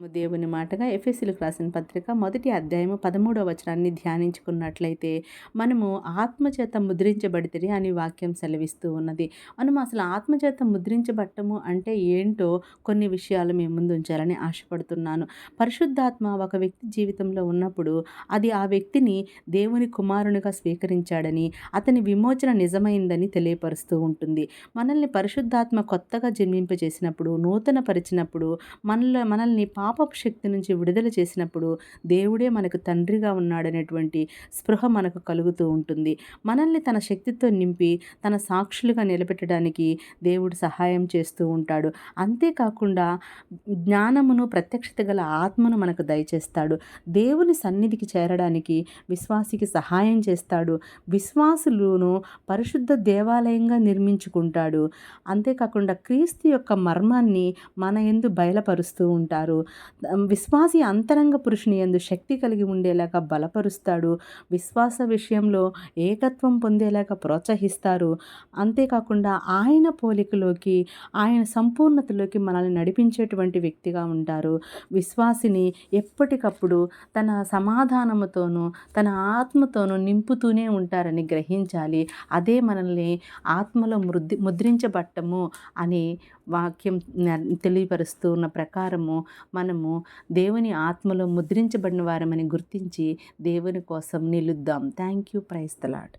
దేవుని మాటగా ఎఫ్ఎస్సీలకు రాసిన పత్రిక మొదటి అధ్యాయము పదమూడవ వచనాన్ని ధ్యానించుకున్నట్లయితే మనము ఆత్మచేత ముద్రించబడితే అని వాక్యం సెలవిస్తూ ఉన్నది. మనం అసలు ఆత్మచేత ముద్రించబట్టము అంటే ఏంటో కొన్ని విషయాలు మేము ముందు ఉంచాలని ఆశపడుతున్నాను. పరిశుద్ధాత్మ ఒక వ్యక్తి జీవితంలో ఉన్నప్పుడు అది ఆ వ్యక్తిని దేవుని కుమారునిగా స్వీకరించాడని అతని విమోచన నిజమైందని తెలియపరుస్తూ ఉంటుంది. మనల్ని పరిశుద్ధాత్మ కొత్తగా జన్మింపజేసినప్పుడు నూతన పరిచినప్పుడు మనలో మనల్ని పా పాపపు శక్తి నుంచి విడుదల చేసినప్పుడు దేవుడే మనకు తండ్రిగా ఉన్నాడనేటువంటి స్పృహ మనకు కలుగుతూ ఉంటుంది. మనల్ని తన శక్తితో నింపి తన సాక్షులుగా నిలబెట్టడానికి దేవుడు సహాయం చేస్తూ ఉంటాడు. అంతేకాకుండా జ్ఞానమును ప్రత్యక్షత గల ఆత్మను మనకు దయచేస్తాడు. దేవుని సన్నిధికి చేరడానికి విశ్వాసికి సహాయం చేస్తాడు. విశ్వాసులను పరిశుద్ధ దేవాలయంగా నిర్మించుకుంటాడు. అంతేకాకుండా క్రీస్తు యొక్క మర్మాన్ని మన ఎందు బయలుపరుస్తూ ఉంటారు. విశ్వాసి అంతరంగ పురుషుని ఎందు శక్తి కలిగి ఉండేలాగా బలపరుస్తాడు. విశ్వాస విషయంలో ఏకత్వం పొందేలాగా ప్రోత్సహిస్తారు. అంతేకాకుండా ఆయన పోలికలోకి ఆయన సంపూర్ణతలోకి మనల్ని నడిపించేటువంటి వ్యక్తిగా ఉంటారు. విశ్వాసిని ఎప్పటికప్పుడు తన సమాధానముతోనూ తన ఆత్మతోనూ నింపుతూనే ఉంటారని గ్రహించాలి. అదే మనల్ని ఆత్మలో మృద్ధి ముద్రించబట్టము అని వాక్యం తెలియపరుస్తూ ఉన్న ప్రకారము మనము దేవుని ఆత్మలో ముద్రించబడిన వారమని గుర్తించి దేవుని కోసం నిలుద్దాం. Thank you ప్రైస్తలాట్